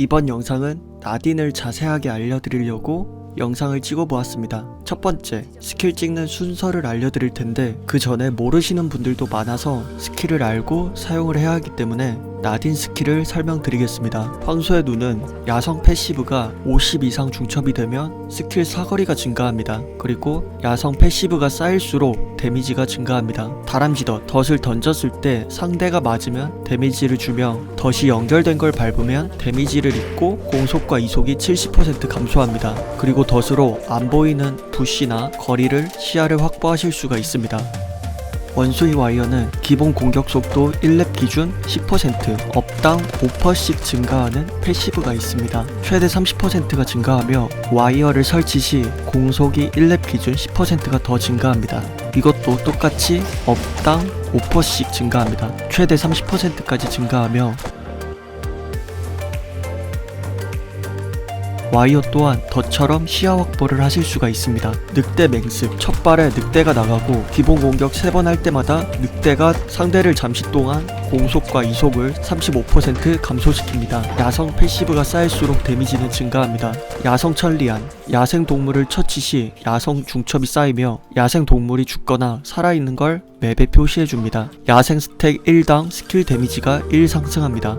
이번 영상은 나딘을 자세하게 알려드리려고 영상을 찍어 보았습니다. 첫 번째, 스킬 찍는 순서를 알려드릴 텐데 그 전에 모르시는 분들도 많아서 스킬을 알고 사용을 해야 하기 때문에 나딘 스킬을 설명드리겠습니다. 황소의 눈은 야성 패시브가 50 이상 중첩이 되면 스킬 사거리가 증가합니다. 그리고 야성 패시브가 쌓일수록 데미지가 증가합니다. 다람쥐덧, 덫을 던졌을 때 상대가 맞으면 데미지를 주며 덫이 연결된 걸 밟으면 데미지를 입고 공속과 이속이 70% 감소합니다. 그리고 덫으로 안 보이는 부시나 거리를 시야를 확보하실 수가 있습니다. 원수의 와이어는 기본 공격 속도 1렙 기준 10% 업당 5%씩 증가하는 패시브가 있습니다. 최대 30%가 증가하며 와이어를 설치 시 공속이 1렙 기준 10%가 더 증가합니다. 이것도 똑같이 업당 5%씩 증가합니다. 최대 30%까지 증가하며 와이어 또한 덫처럼 시야 확보를 하실 수가 있습니다. 늑대 맹습, 첫 발에 늑대가 나가고 기본 공격 3번 할 때마다 늑대가 상대를 잠시 동안 공속과 이속을 35% 감소시킵니다. 야성 패시브가 쌓일수록 데미지는 증가합니다. 야성 천리안, 야생 동물을 처치 시 야성 중첩이 쌓이며 야생 동물이 죽거나 살아있는 걸 맵에 표시해줍니다. 야생 스택 1당 스킬 데미지가 1 상승합니다.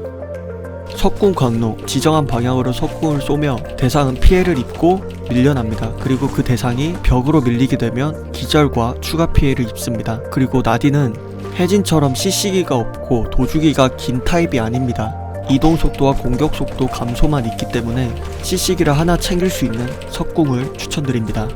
석궁 광로 지정한 방향으로 석궁을 쏘며 대상은 피해를 입고 밀려납니다. 그리고 그 대상이 벽으로 밀리게 되면 기절과 추가 피해를 입습니다. 그리고 나디는 혜진처럼 CC기가 없고 도주기가 긴 타입이 아닙니다. 이동 속도와 공격 속도 감소만 있기 때문에 CC기를 하나 챙길 수 있는 석궁을 추천드립니다.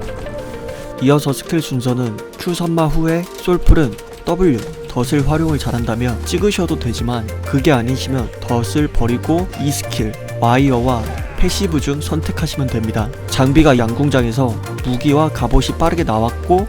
이어서 스킬 순서는 Q 선마 후에 솔풀은 W 덫을 활용을 잘한다면 찍으셔도 되지만 그게 아니시면 덫을 버리고 이 스킬 와이어와 패시브 중 선택하시면 됩니다. 장비가 양궁장에서 무기와 갑옷이 빠르게 나왔고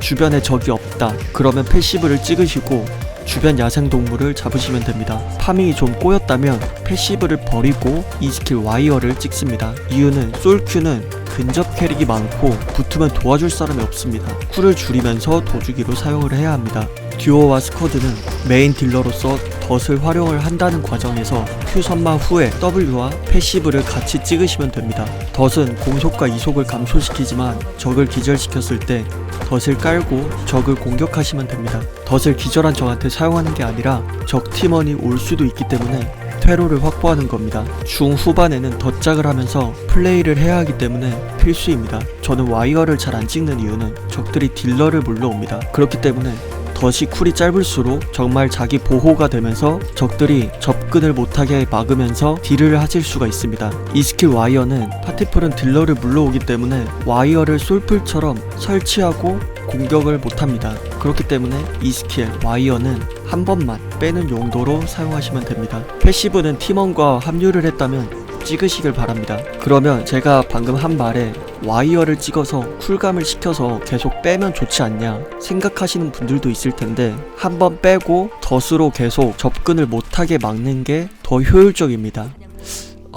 주변에 적이 없다. 그러면 패시브를 찍으시고 주변 야생동물을 잡으시면 됩니다. 파밍이 좀 꼬였다면 패시브를 버리고 이 스킬 와이어를 찍습니다. 이유는 솔큐는 근접 캐릭이 많고 붙으면 도와줄 사람이 없습니다. 쿨을 줄이면서 도주기로 사용을 해야 합니다. 듀오와 스쿼드는 메인 딜러로서 덫을 활용을 한다는 과정에서 Q 선마 후에 W와 패시브를 같이 찍으시면 됩니다. 덫은 공속과 이속을 감소시키지만 적을 기절시켰을 때 덫을 깔고 적을 공격하시면 됩니다. 덫을 기절한 적한테 사용하는 게 아니라 적 팀원이 올 수도 있기 때문에 퇴로를 확보하는 겁니다. 중후반에는 덧작을 하면서 플레이를 해야 하기 때문에 필수입니다. 저는 와이어를 잘 안 찍는 이유는 적들이 딜러를 물러옵니다. 그렇기 때문에 덫이 쿨이 짧을수록 정말 자기 보호가 되면서 적들이 접근을 못하게 막으면서 딜을 하실 수가 있습니다. 이 스킬 와이어는 파티풀은 딜러를 물러오기 때문에 와이어를 솔풀처럼 설치하고 공격을 못합니다. 그렇기 때문에 이 스킬 와이어는 한 번만 빼는 용도로 사용하시면 됩니다. 패시브는 팀원과 합류를 했다면 찍으시길 바랍니다. 그러면 제가 방금 한 말에 와이어를 찍어서 쿨감을 시켜서 계속 빼면 좋지 않냐 생각하시는 분들도 있을 텐데 한번 빼고 덫으로 계속 접근을 못하게 막는 게 더 효율적입니다.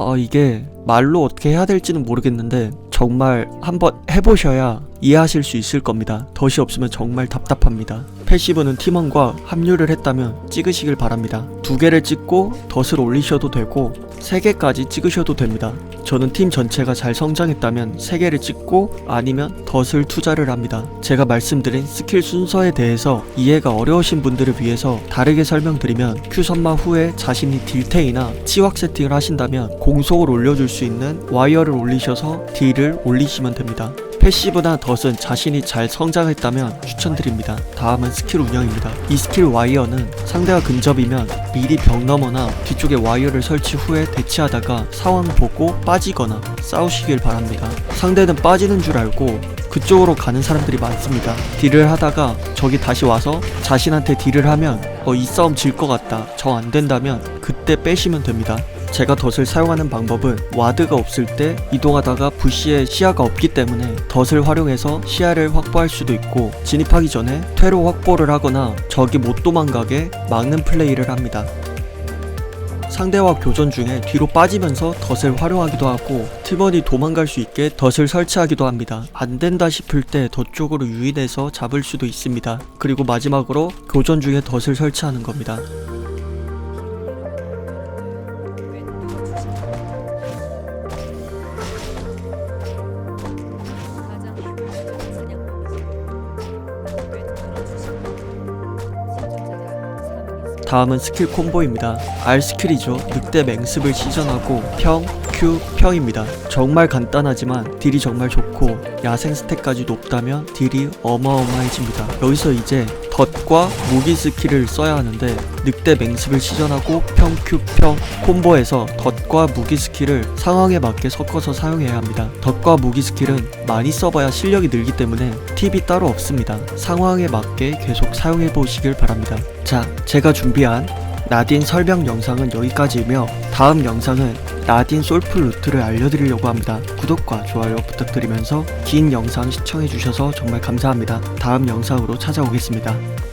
어, 이게 말로 어떻게 해야 될지는 모르겠는데 정말 한번 해보셔야 이해하실 수 있을 겁니다. 덫이 없으면 정말 답답합니다. 패시브는 팀원과 합류를 했다면 찍으시길 바랍니다. 두 개를 찍고 덫을 올리셔도 되고 세 개까지 찍으셔도 됩니다. 저는 팀 전체가 잘 성장했다면 세 개를 찍고 아니면 덫을 투자를 합니다. 제가 말씀드린 스킬 순서에 대해서 이해가 어려우신 분들을 위해서 다르게 설명드리면 Q 선마 후에 자신이 딜테이나 치확 세팅을 하신다면 공속을 올려줄 수 있는 와이어를 올리셔서 딜을 올리시면 됩니다. 패시브나 덫은 자신이 잘 성장했다면 추천드립니다. 다음은 스킬 운영입니다. 이 스킬 와이어는 상대가 근접이면 미리 벽 너머나 뒤쪽에 와이어를 설치 후에 대치하다가 상황 보고 빠지거나 싸우시길 바랍니다. 상대는 빠지는 줄 알고 그쪽으로 가는 사람들이 많습니다. 딜을 하다가 적이 다시 와서 자신한테 딜을 하면 어, 이 싸움 질 것 같다. 정안 된다면 그때 빼시면 됩니다. 제가 덫을 사용하는 방법은 와드가 없을 때 이동하다가 부시에 시야가 없기 때문에 덫을 활용해서 시야를 확보할 수도 있고 진입하기 전에 퇴로 확보를 하거나 적이 못 도망가게 막는 플레이를 합니다. 상대와 교전 중에 뒤로 빠지면서 덫을 활용하기도 하고 팀원이 도망갈 수 있게 덫을 설치하기도 합니다. 안 된다 싶을 때 덫 쪽으로 유인해서 잡을 수도 있습니다. 그리고 마지막으로 교전 중에 덫을 설치하는 겁니다. 다음은 스킬 콤보입니다. R 스킬이죠. 늑대 맹습을 시전하고 평, Q, 평입니다. 정말 간단하지만 딜이 정말 좋고 야생 스택까지 높다면 딜이 어마어마해집니다. 여기서 이제 덫과 무기 스킬을 써야 하는데 늑대 맹습을 시전하고 평, Q, 평 콤보에서 덫과 무기 스킬을 상황에 맞게 섞어서 사용해야 합니다. 덫과 무기 스킬은 많이 써봐야 실력이 늘기 때문에 팁이 따로 없습니다. 상황에 맞게 계속 사용해 보시길 바랍니다. 자, 제가 준비한 나딘 설명 영상은 여기까지이며 다음 영상은 나딘 솔플 루트를 알려드리려고 합니다. 구독과 좋아요 부탁드리면서 긴 영상 시청해주셔서 정말 감사합니다. 다음 영상으로 찾아오겠습니다.